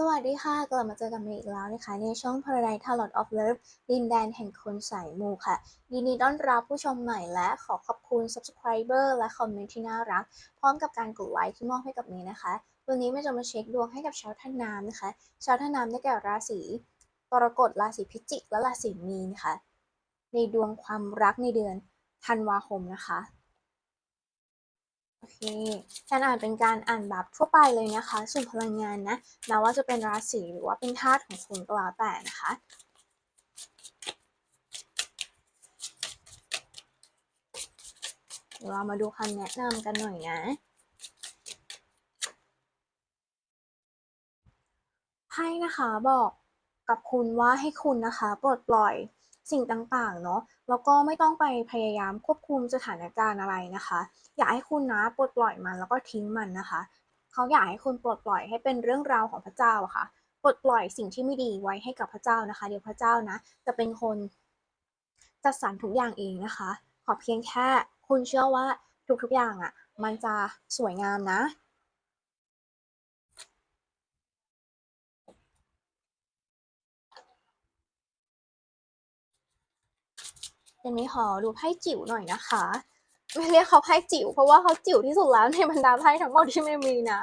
สวัสดีค่ะ กลับมาเจอกันอีกแล้วนะคะ ในช่อง Paradise Tarot of Love ดินแดนแห่งคนสายมูค่ะ ยินดีต้อนรับผู้ชมใหม่และขอขอบคุณ Subscriber และคอมเมนต์ที่น่ารัก พร้อมกับการกดไลค์ที่มอบให้กับนี้นะคะ วันนี้ไม่จะมาเช็คดวงให้กับชาวท่านน้ำนะคะ ชาวท่านน้ำได้แก่ราศีกรกฎราศีพิจิก และราศีมีนค่ะในดวงความรักในเดือนธันวาคมนะคะ โอเค การอ่านเป็นการอ่านแบบทั่วไปเลยนะคะ ส่วนพลังงานนะแม้ว่าจะเป็นราศีหรือว่าเป็นธาตุของคุณก็แล้วแต่นะคะเรามาดูคำแนะนำกันหน่อยนะไพ่นะคะบอกกับคุณว่าให้คุณนะคะปลดปล่อย สิ่งต่างๆเนาะแล้วก็ไม่ต้องไปพยายามควบคุมสถานการณ์อะไรนะคะ อยากให้คุณนะปลดปล่อยมันแล้วก็ทิ้งมันนะคะเขาอยากให้คุณปลดปล่อยให้เป็นเรื่องราวของพระเจ้าอะค่ะปลดปล่อยสิ่งที่ไม่ดีไว้ให้กับพระเจ้านะคะ เดี๋ยวพระเจ้านะ จะเป็นคนจัดสรรทุกอย่างเองนะคะ ขอเพียงแค่คุณเชื่อว่าทุกๆอย่างอะมันจะสวยงามนะ เดี๋ยวนี้ขอดูไพ่จิ๋วหน่อยนะคะ ไม่เรียกเขาไพ่จิ๋วเพราะว่าเขาจิ๋วที่สุดแล้วในบรรดาไพ่ทั้งหมดที่ไม่มีนะ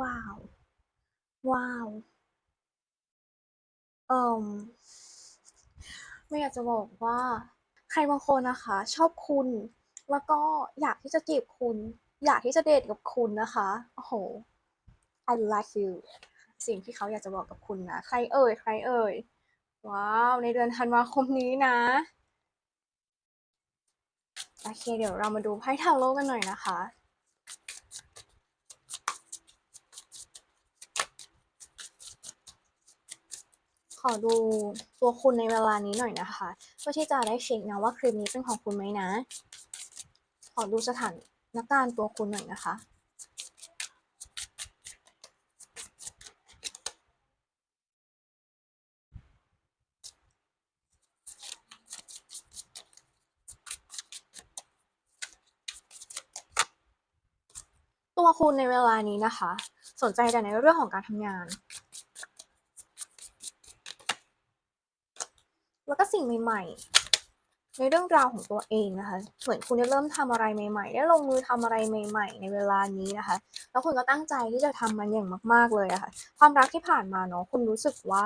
ว้าว ว้าวเอ่มไม่อยากจะบอกว่า ใครบางคนนะคะ ชอบคุณแล้วก็อยากที่จะจีบคุณ อยากที่จะเดทกับคุณนะคะ โอ้โห I like you สิ่งที่เขาอยากจะบอกกับคุณนะ ใครเอ่ย ใครเอ่ย ว้าว ในเดือนธันวาคมนี้นะ โอเค เดี๋ยวเรามาดูไพ่ทาโร่กันหน่อยนะคะขอดูตัวคุณในเวลานี้หน่อยนะคะเพื่อที่จะได้เช็คนะว่าคลิปนี้เป็นของคุณไหมนะ ขอดูสถานการณ์ตัวคุณหน่อยนะคะ คุณในเวลานี้นะคะ สนใจแต่ในเรื่องของการทำงาน แล้วก็สิ่งใหม่ๆ ในเรื่องราวของตัวเองนะคะ เหมือนคุณได้เริ่มทำอะไรใหม่ ๆ ได้ลงมือทำอะไรใหม่ ๆ ในเวลานี้นะคะ แล้วคุณก็ตั้งใจที่จะทำมันอย่างมาก ๆเลยอะค่ะ ความรักที่ผ่านมาเนาะ คุณรู้สึกว่า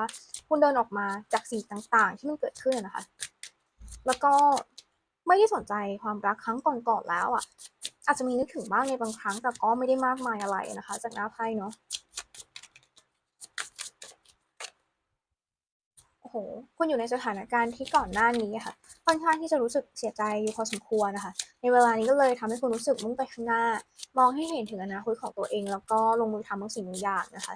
คุณเดินออกมาจากสิ่งต่างๆ ที่มันเกิดขึ้นนะคะ แล้วก็ไม่ได้สนใจความรักครั้งก่อนๆแล้วอะ อาจจะมีนึกถึงบ้างในบางครั้งแต่ก็ไม่ได้มากมายอะไรนะคะ จากหน้าไพ่เนาะโอ้โหคุณอยู่ในสถานการณ์ที่ก่อนหน้านี้ค่ะ ค่อนข้างที่จะรู้สึกเสียใจอยู่พอสมควรนะคะ ในเวลานี้ก็เลยทำให้คุณรู้สึกมุ่งไปข้างหน้า มองให้เห็นถึงอนาคตของตัวเอง แล้วก็ลงมือทำบางสิ่งบางอย่างนะคะ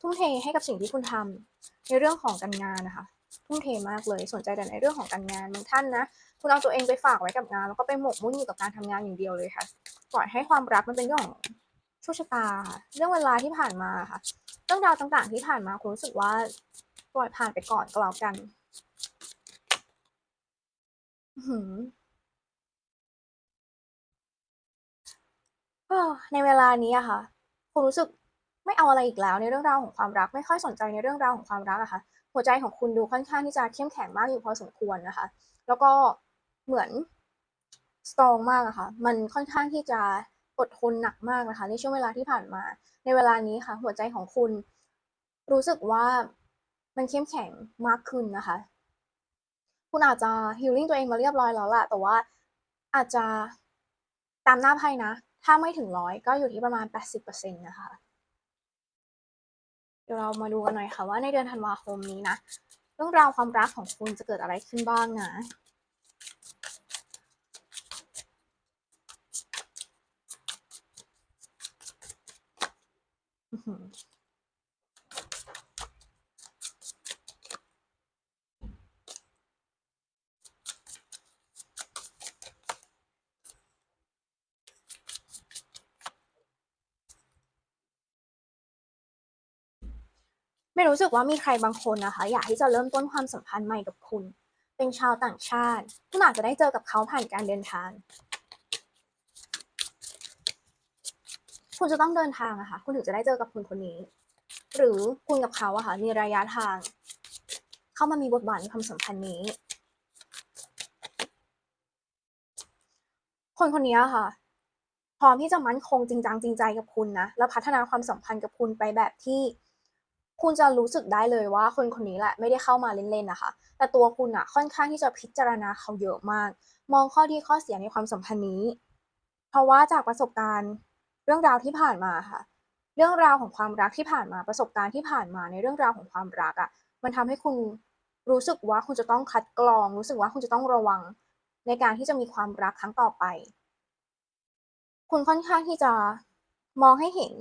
ทุ่มเทให้กับสิ่งที่คุณทำในเรื่องของการงานนะคะ ทุ่มเทมากเลยสนใจแต่ในเรื่องของการงานบางท่านนะ คุณเอาตัวเองไปฝากไว้กับงาน แล้วก็ไปหมกมุ่นอยู่กับการทำงานอย่างเดียวเลยค่ะปล่อยให้ความรักมันเป็นเรื่องของโชคชะตา เรื่องเวลาที่ผ่านมาค่ะ เรื่องราวต่างๆที่ผ่านมาคุณรู้สึกว่าปล่อยผ่านไปก่อนก็แล้วกันอื้อหือเออในเวลานี้อะค่ะ คุณรู้สึกไม่เอาอะไรอีกแล้วในเรื่องราวของความรัก ไม่ค่อยสนใจในเรื่องราวของความรักอะค่ะ หัวใจของคุณดูค่อนข้างที่จะเข้มแข็งมากอยู่พอสมควรนะคะ แล้วก็เหมือนสตรองมากอะค่ะ มันค่อนข้างที่จะอดทนหนักมากนะคะ ในช่วงเวลาที่ผ่านมา ในเวลานี้ค่ะ หัวใจของคุณ รู้สึกว่ามันเข้มแข็งมากขึ้นนะคะ คุณอาจจะฮีลลิ่งตัวเองมาเรียบร้อยแล้วแหละแต่ว่าอาจจะตามหน้าไพ่นะ ถ้าไม่ถึงร้อยก็อยู่ที่ประมาณ 80%นะคะ เดี๋ยวเรามาดูกันหน่อยค่ะว่าในเดือนธันวาคมนี้นะเรื่องราวความรักของคุณจะเกิดอะไรขึ้นบ้างนะอือหือไม่ รู้สึกว่ามีใครบางคนนะคะ อยากที่จะเริ่มต้นความสัมพันธ์ใหม่กับคุณ เป็นชาวต่างชาติคุณอาจจะได้เจอกับเขาผ่านการเดินทาง คุณจะต้องเดินทางอะคะ คุณถึงจะได้เจอกับคนคนนี้ หรือคุณกับเขาอะค่ะมีระยะทาง เข้ามามีบทบาทในความสัมพันธ์นี้ คนคนนี้อะค่ะพร้อมที่จะมั่นคงจริงจังจริงใจกับคุณนะ แล้วพัฒนาความสัมพันธ์กับคุณไปแบบที่ คุณจะรู้สึกได้เลยว่าคนคนนี้แหละไม่ได้เข้ามาเล่นๆนะคะ แต่ตัวคุณอะค่อนข้างที่จะพิจารณาเขาเยอะมาก มองข้อดีข้อเสียในความสัมพันธ์นี้ เพราะว่าจากประสบการณ์เรื่องราวที่ผ่านมาค่ะ เรื่องราวของความรักที่ผ่านมาประสบการณ์ที่ผ่านมาในเรื่องราวของความรักอะมันทำให้คุณรู้สึกว่าคุณจะต้องคัดกรอง รู้สึกว่าคุณจะต้องระวังในการที่จะมีความรักครั้งต่อไป คุณค่อนข้างที่จะมองให้เห็น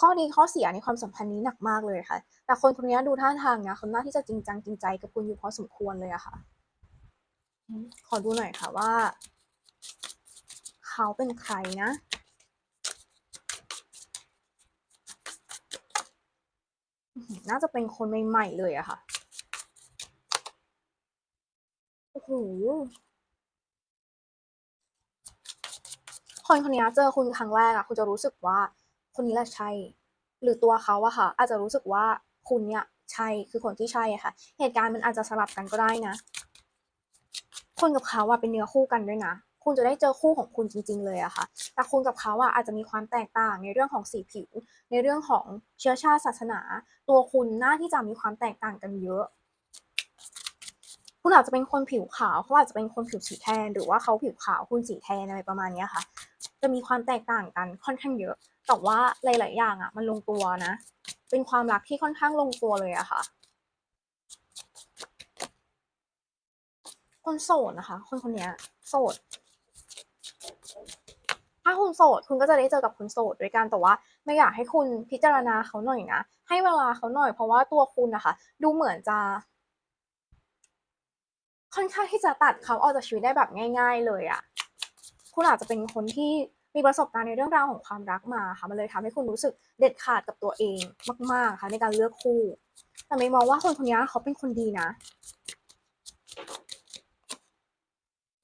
ข้อดีข้อเสียในความสัมพันธ์นี้หนักมากเลยค่ะ แต่คนคนนี้ดูท่าทางนะเขาน่าที่จะจริงจังจริงใจกับคุณอยู่พอสมควรเลยอะค่ะ ขอดูหน่อยค่ะว่า เขาเป็นใครนะน่าจะเป็นคนใหม่ๆเลยอะค่ะ โอ้โห คนคนนี้เจอคุณครั้งแรกอะคุณจะรู้สึกว่า คนนี้แหละใช่ หรือตัวเขาอะค่ะ อาจจะรู้สึกว่าคุณเนี่ยใช่คือคนที่ใช่ค่ะ เหตุการณ์มันอาจจะสลับกันก็ได้นะคุณกับเขาอะเป็นเนื้อคู่กันด้วยนะคุณจะได้เจอคู่ของคุณจริง ๆ เลยอะค่ะ แต่คุณกับเขาอะอาจจะมีความแตกต่างในเรื่องของสีผิว ในเรื่องของเชื้อชาติศาสนา ตัวคุณน่าที่จะมีความแตกต่างกันเยอะ คุณอาจจะเป็นคนผิวขาวเขาอาจจะเป็นคนผิวสีแทน หรือว่าเขาผิวขาวคุณสีแทนอะไรประมาณนี้ค่ะ จะมีความแตกต่างกันค่อนข้างเยอะแต่ว่าหลาย ๆ อย่างอะมันลงตัวนะ เป็นความรักที่ค่อนข้างลงตัวเลยอะค่ะ คนโสดนะคะ คนคนนี้โสด ถ้าคุณโสดคุณก็จะได้เจอกับคนโสดด้วยกันแต่ว่าไม่อยากให้คุณพิจารณาเขาหน่อยนะ ให้เวลาเขาหน่อยเพราะว่าตัวคุณนะคะ ดูเหมือนจะค่อนข้างที่จะตัดเขาออกจากชีวิตได้แบบง่าย ๆ เลยอะ คุณอาจจะเป็นคนที่มีประสบการณ์ในเรื่องราวของความรักมาค่ะมันเลยทำให้คุณรู้สึกเด็ดขาดกับตัวเองมาก ๆ ค่ะ ในการเลือกคู่ แต่ไม่มองว่าคนคนนี้เขาเป็นคนดีนะ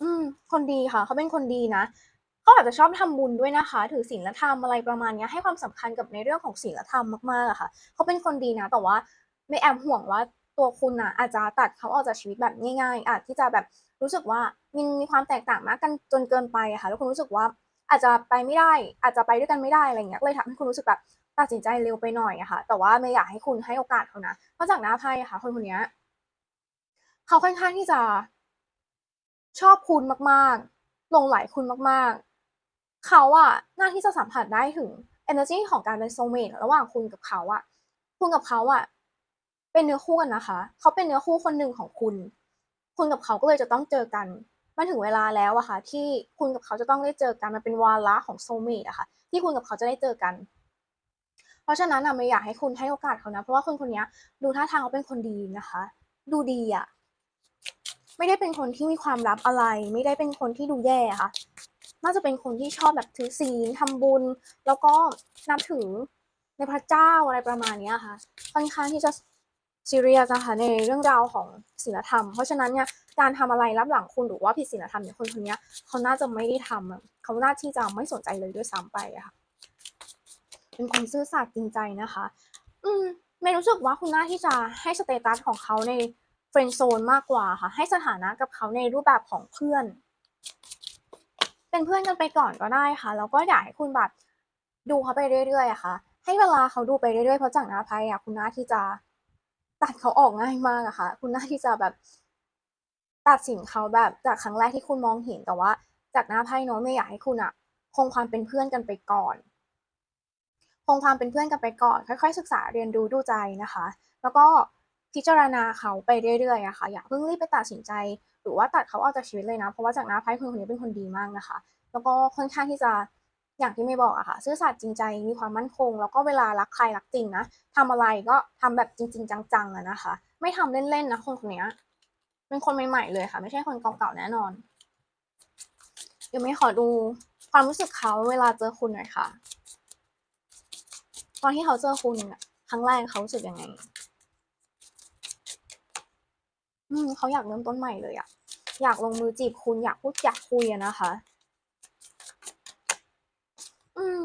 อืม คนดีค่ะ เขาเป็นคนดีนะเขาอาจจะชอบทำบุญด้วยนะคะ ถือศีลธรรมอะไรประมาณนี้ให้ความสำคัญกับในเรื่องของศีลธรรมมากๆอะค่ะ เขาเป็นคนดีนะ แต่ว่าไม่แอบห่วงว่า ตัวคุณน่ะอาจจะตัดเขาออกจากชีวิตแบบง่าย ๆ อาจที่จะแบบรู้สึกว่ามันมีความแตกต่างมากกันจนเกินไปอะค่ะแล้วคุณรู้สึกว่าอาจจะไปไม่ได้ อาจจะไปด้วยกันไม่ได้อะไรอย่างเงี้ยเลยทำให้คุณรู้สึกแบบตัดสินใจเร็วไปหน่อยอะค่ะ แต่ว่าไม่อยากให้คุณให้โอกาสเขานะเพราะจากหน้าไพ่อะค่ะ คนคนนี้เขาค่อนข้างที่จะชอบคุณมากๆหลงใหลคุณมากๆ เขาอะน่าที่จะสัมผัสได้ถึงเอเนอร์จีของการเป็น soulmate ระหว่างคุณกับเขาอะคุณกับเขาอะ เป็นเนื้อคู่กันนะคะ เขาเป็นเนื้อคู่คนหนึ่งของคุณ คุณกับเขาก็เลยจะต้องเจอกัน มันถึงเวลาแล้วอะค่ะ ที่คุณกับเขาจะต้องได้เจอกัน มันเป็นวาระของ soulmate อะค่ะ ที่คุณกับเขาจะได้เจอกัน เพราะฉะนั้นน่ะไม่อยากให้คุณให้โอกาสเขานะ เพราะว่าคนคนนี้ดูท่าทางเขาเป็นคนดีนะคะ ดูดีอะไม่ได้เป็นคนที่มีความลับอะไร ไม่ได้เป็นคนที่ดูแย่ะค่ะ น่าจะเป็นคนที่ชอบแบบถือศีลทำบุญ แล้วก็นับถือในพระเจ้าอะไรประมาณนี้อะค่ะ ค่อนข้างที่จะ ซีเรียสนะคะในเรื่องราวของศีลธรรม เพราะฉะนั้นเนี่ยการทำอะไรลับหลังคุณหรือว่าผิดศีลธรรมเนี่ยคนคนนี้เขาน่าจะไม่ได้ทำอะเขาน่าที่จะไม่สนใจเลยด้วยซ้ำไปอะค่ะเป็นคนซื่อสัตย์จริงใจนะคะ อืมไม่รู้สึกว่าคุณน่าที่จะให้สเตตัสของเขาใน friend zone มากกว่าค่ะ ให้สถานะกับเขาในรูปแบบของเพื่อน เป็นเพื่อนกันไปก่อนก็ได้ค่ะ แล้วก็อยากให้คุณแบบดูเขาไปเรื่อยๆอะค่ะ ให้เวลาเขาดูไปเรื่อยๆ เพราะจากหน้าไพ่อะคุณน่าที่จะ ตัดเขาออกง่ายมากอะค่ะ คุณน่าที่จะแบบตัดสินเขาแบบจากครั้งแรกที่คุณมองเห็นแต่ว่า จากหน้าไพ่เนาะไม่อยากให้คุณอะคงความเป็นเพื่อนกันไปก่อน คงความเป็นเพื่อนกันไปก่อน ค่อย ๆ ศึกษาเรียนรู้ดูใจนะคะ แล้วก็พิจารณาเขาไปเรื่อยๆอะค่ะ อย่าเพิ่งรีบไปตัดสินใจ หรือว่าตัดเขาออกจากชีวิตเลยนะ เพราะว่าจากหน้าไพ่คนคนนี้เป็นคนดีมากนะคะ แล้วก็ค่อนข้างที่จะ อย่างที่เมย์บอกอะค่ะ ซื่อสัตย์จริงใจมีความมั่นคง แล้วก็เวลารักใครรักจริงนะทำอะไรก็ทำแบบจริง ๆ จังๆอะนะคะ ไม่ทำเล่นๆนะคนคนนี้เป็นคนใหม่ๆเลยค่ะ ไม่ใช่คนเก่าๆแน่นอน เดี๋ยวเมย์ขอดูความรู้สึกเขาเวลาเจอคุณหน่อยค่ะ ตอนที่เขาเจอคุณอะครั้งแรกเขารู้สึกยังไง?อืมเขาอยากเริ่มต้นใหม่เลยอะอยากลงมือจีบคุณอยากพูดอยากคุยอะนะคะ อืม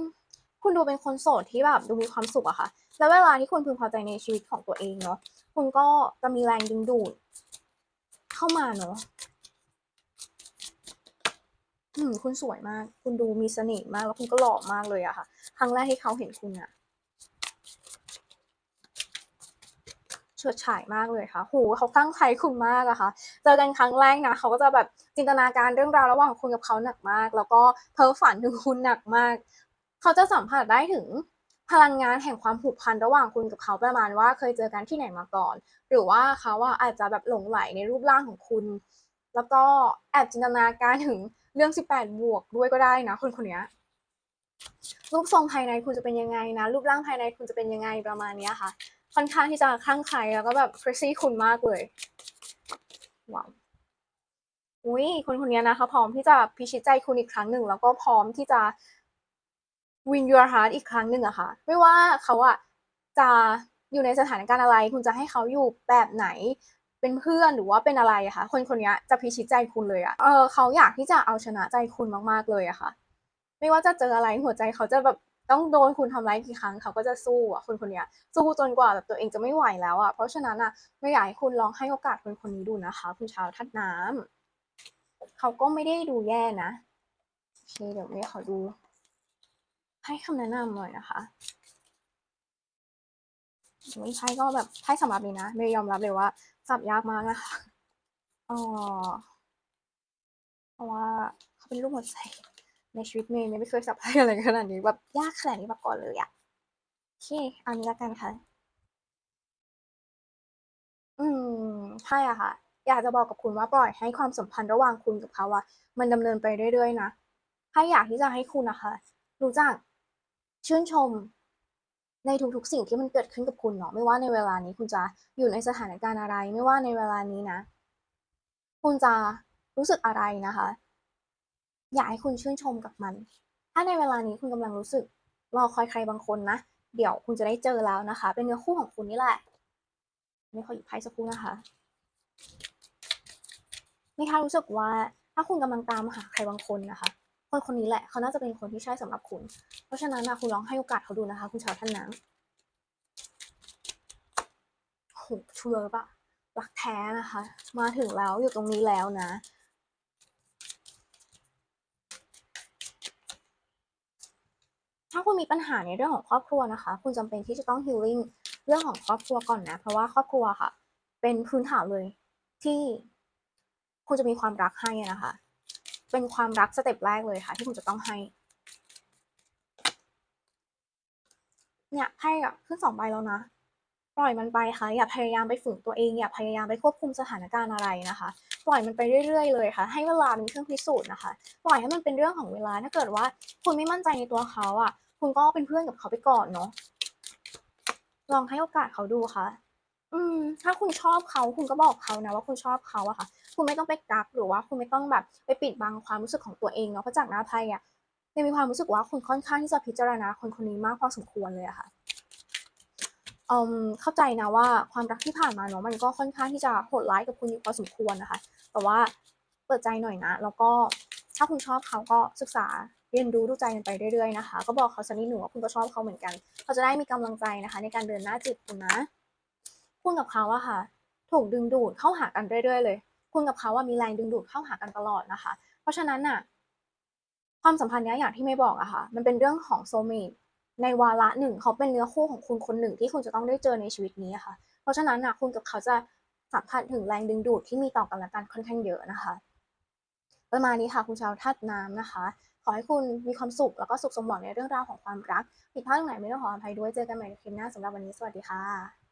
คุณดูเป็นคนโสดที่แบบดูมีความสุขอะค่ะ แล้วเวลาที่คุณพึงพอใจในชีวิตของตัวเองเนาะ คุณก็จะมีแรงดึงดูดเข้ามาเนาะอืมคุณสวยมาก คุณดูมีเสน่ห์มาก แล้วคุณก็หล่อมากเลยอะค่ะ ครั้งแรกที่เขาเห็นคุณอะเฉิดฉายมากเลยค่ะโหเขาตั้งใจคุณมากอะค่ะ เจอกันครั้งแรกนะเขาก็จะแบบจินตนาการเรื่องราวระหว่างคุณกับเขาหนักมาก แล้วก็เพ้อฝันถึงคุณหนักมาก เขาจะสัมผัสได้ถึงพลังงานแห่งความผูกพันระหว่างคุณกับเขาประมาณว่าเคยเจอกันที่ไหนมาก่อน หรือว่าเขาอะอาจจะแบบหลงใหลในรูปร่างของคุณ แล้วก็แอบจินตนาการถึงเรื่อง 18 บวกด้วยก็ได้นะคนคนนี้รูปทรงภายในคุณจะเป็นยังไงนะ รูปร่างภายในคุณจะเป็นยังไงประมาณนี้ค่ะ ค่อนข้างที่จะคลั่งไคล้แล้วก็แบบ crazy คุณมากเลยว้าวอุ้ยคนคนนี้นะเขาพร้อมที่จะพิชิตใจคุณอีกครั้งหนึ่ง แล้วก็พร้อมที่จะ win your heart อีกครั้งหนึ่งอะค่ะ ไม่ว่าเขาอะจะอยู่ในสถานการณ์อะไร คุณจะให้เขาอยู่แบบไหน เป็นเพื่อนหรือว่าเป็นอะไรอะค่ะคนคนนี้จะพิชิตใจคุณเลยอะเออเขาอยากที่จะเอาชนะใจคุณมากๆเลยอะค่ะ ไม่ว่าจะเจออะไรหัวใจเขาจะแบบต้องโดนคุณทำร้ายกี่ครั้งเขาก็จะสู้อะคนคนนี้สู้จนกว่าแบบตัวเองจะไม่ไหวแล้วอะเพราะฉะนั้นอะไม่อยากให้คุณลองให้โอกาสคนคนนี้ดูนะคะ คุณชาวทัดน้ำเขาก็ไม่ได้ดูแย่นะโอเคเดี๋ยวเมย์ขอดู ให้คำแนะนำหน่อยนะคะไม่ใช่ก็แบบไพ่สำหรับนี้นะเมย์ยอมรับเลยว่า จับยากมากนะคะอ๋อเพราะว่าเขาเป็นรูปหัวใจในชีวิตเมย์เมย์ไม่เคยจับไพ่อะไรขนาดนี้แบบยากขนาดนี้มาก่อนเลยอะโอเคอันนี้ละกันค่ะ อืมใช่อะค่ะ อยากจะบอกกับคุณว่าปล่อยให้ความสัมพันธ์ระหว่างคุณกับเขาอะมันดำเนินไปเรื่อยๆนะถ้าอยากที่จะให้คุณนะคะ รู้จัก ชื่นชมในทุกๆสิ่งที่มันเกิดขึ้นกับคุณเนาะไม่ว่าในเวลานี้คุณจะอยู่ในสถานการณ์อะไร ไม่ว่าในเวลานี้นะ คุณจะรู้สึกอะไรนะคะ อยากให้คุณชื่นชมกับมัน ถ้าในเวลานี้คุณกำลังรู้สึกรอคอยใครบางคนนะ เดี๋ยวคุณจะได้เจอแล้วนะคะ เป็นเนื้อคู่ของคุณนี่แหละไม่ขอหยิบไพ่สักครู่นะคะไม่ค่ะรู้สึกว่าถ้าคุณกำลังตามหาใครบางคนนะคะ คนคนนี้แหละเขาน่าจะเป็นคนที่ใช่สำหรับคุณ เพราะฉะนั้นนะคุณลองให้โอกาสเขาดูนะคะ คุณชาวท่านน้ำโหชูเลิฟอะรักแท้นะคะ มาถึงแล้วอยู่ตรงนี้แล้วนะถ้าคุณมีปัญหาในเรื่องของครอบครัวนะคะ คุณจำเป็นที่จะต้องฮีลิ่งเรื่องของครอบครัวก่อนนะ เพราะว่าครอบครัวค่ะ เป็นพื้นฐานเลยที่คุณจะมีความรักให้นะคะ เป็นความรักสเต็ปแรกเลยค่ะ ที่คุณจะต้องให้ เนี่ยไพ่อะขึ้นสองใบแล้วนะ ปล่อยมันไปค่ะ อย่าพยายามไปฝืนตัวเอง อย่าพยายามไปควบคุมสถานการณ์อะไรนะคะ ปล่อยมันไปเรื่อยๆเลยค่ะ ให้เวลาเป็นเครื่องพิสูจน์นะคะ ปล่อยให้มันเป็นเรื่องของเวลา ถ้าเกิดว่าคุณไม่มั่นใจในตัวเขาอะคุณก็เป็นเพื่อนกับเขาไปก่อนเนาะ ลองให้โอกาสเขาดูค่ะ อืม ถ้าคุณชอบเขาคุณก็บอกเขานะว่าคุณชอบเขาอะค่ะ คุณไม่ต้องไปกักหรือว่าคุณไม่ต้องแบบไปปิดบังความรู้สึกของตัวเองเนาะเพราะจากหน้าไพ่อะเมย์มีความรู้สึกว่าคุณค่อนข้างที่จะพิจารณาคนคนนี้มากพอสมควรเลยอะค่ะอืมเข้าใจนะว่าความรักที่ผ่านมาเนาะมันก็ค่อนข้างที่จะโหดร้ายกับคุณอยู่พอสมควรนะคะ แต่ว่าเปิดใจหน่อยนะ แล้วก็ถ้าคุณชอบเขาก็ศึกษาเรียนรู้ดูใจกันไปเรื่อยๆนะคะ ก็บอกเขาสักนิดหนึ่งว่าคุณก็ชอบเขาเหมือนกัน เขาจะได้มีกำลังใจนะคะ ในการเดินหน้าจีบคุณนะ คุณกับเขาอะค่ะ ถูกดึงดูดเข้าหากันเรื่อยๆเลย คุณกับเขาว่ามีแรงดึงดูดเข้าหากันตลอดนะคะ เพราะฉะนั้นน่ะความสัมพันธ์เนี้ยอย่างที่ไม่บอกอะค่ะ มันเป็นเรื่องของโซเมตในวาระหนึ่งเขาเป็นเนื้อคู่ของคุณคนหนึ่งที่คุณจะต้องได้เจอในชีวิตนี้อะค่ะ เพราะฉะนั้นนะคุณกับเขาจะสัมผัสถึงแรงดึงดูดที่มีต่อกันและกันค่อนข้างเยอะนะคะ ประมาณนี้ค่ะคุณชาวธาตุน้ำนะคะ ขอให้คุณมีความสุขแล้วก็สุขสมหวังในเรื่องราวของความรักผิดพลาดตรงไหนไม่ต้องขออภัยด้วยเจอกันใหม่ในคลิปหน้าสำหรับวันนี้สวัสดีค่ะ